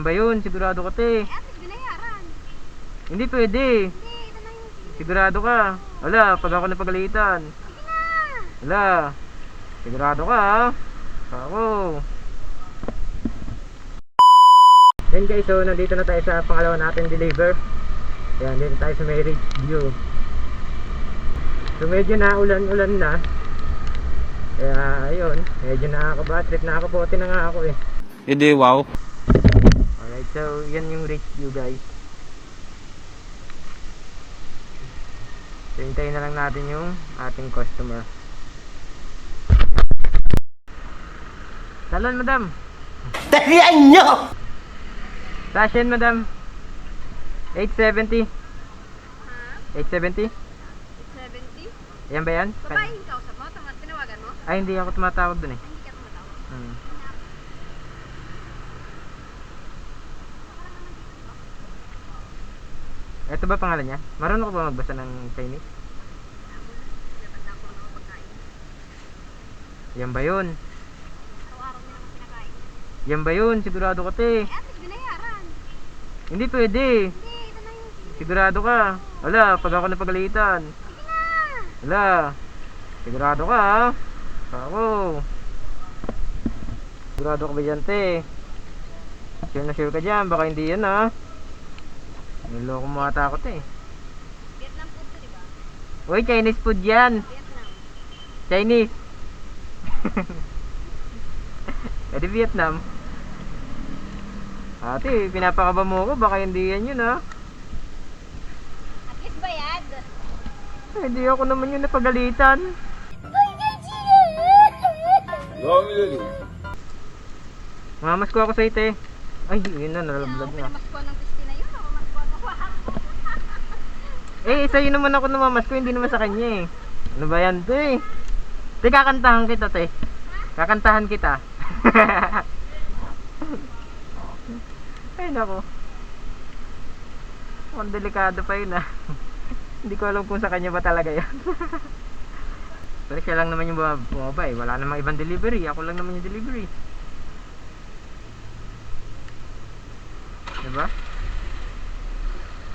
Ba yun? Sigurado ka, te. Eh. Hindi pwede. Hindi, ito na yung... Sigurado ka. Wala, pag ako napagalitan. Sige na! Wala. Sigurado ka, ha? Ako. Yan guys, so nandito na tayo sa pangalawa natin deliver. Yan, dito tayo sa may ridge view. So medyo na ulan-ulan na. Kaya ayun, medyo nakaka-bad nakakabote na nga ako eh. Hindi, wow. Alright, so yan yung ridge view guys. So hintayin na lang natin yung ating customer. Salon madam! Tarihan nyo! Sashin madam! 870? Ha? 870? 70? Yan ba yan? Babae yung kausap mo? Tama, tinawagan mo? Ay hindi ako tumatawag dun eh. Hindi ka tumatawag. Hmm. Ito ba pangalan niya? Marunong ko ba magbasa ng Chinese? Yan ba yun? Yan ba yun? Sigurado ka te. Eh. Hindi pwede. Sigurado ka. Wala, pag ako napagalitan. Wala. Sigurado ka ha? Ako. Sigurado ka ba dyan te? Sure na sure ka dyan. Baka hindi yan ha. Niloko mo ata ako te. Vietnam food to, di ba? Uy, Chinese food yan. Vietnam. Chinese. Pwede Vietnam. Ate, pinapakaba mo ko. Baka hindi yan yun ha. At least bayad. Eh, Hindi ako naman yung napagalitan. Mamas ko ako sa ite. Ay, yun na, nalablag na. Pinamas ko ng pisti na yun. Ako mas ko ng wahak. Eh, isa yun naman ako namamas ko, hindi naman sa kanya eh. Ano ba yan, te? Te, kakantahan kita, te. Kakantahan kita. Ay, nako. Mukhang delikado pa yun ah. hindi ko alam kung sa kanya ba talaga yan. Pero siya lang naman yung bumab- bumaba eh. Wala namang ibang delivery. Ako lang naman yung delivery. Diba?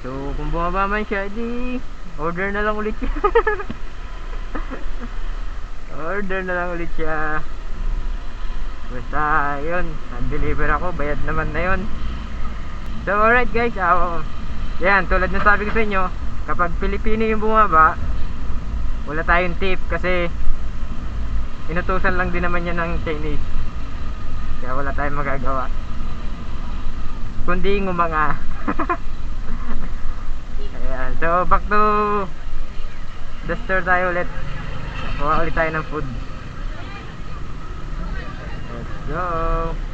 So, kung bumaba man siya, edi order na lang ulit siya. order na lang ulit siya. Basta, yun. Nag-deliver ako. Bayad naman na yun. So, alright guys. Uh, yan, tulad ng sabi ko sa inyo, kapag Pilipino yung bumaba, wala tayong tip kasi inutusan lang din naman yan ng Chinese. Kaya wala tayong magagawa. Kundi ngumanga. Ayan. So, back to the store tayo ulit. Kuha ulit tayo ng food. Let's go.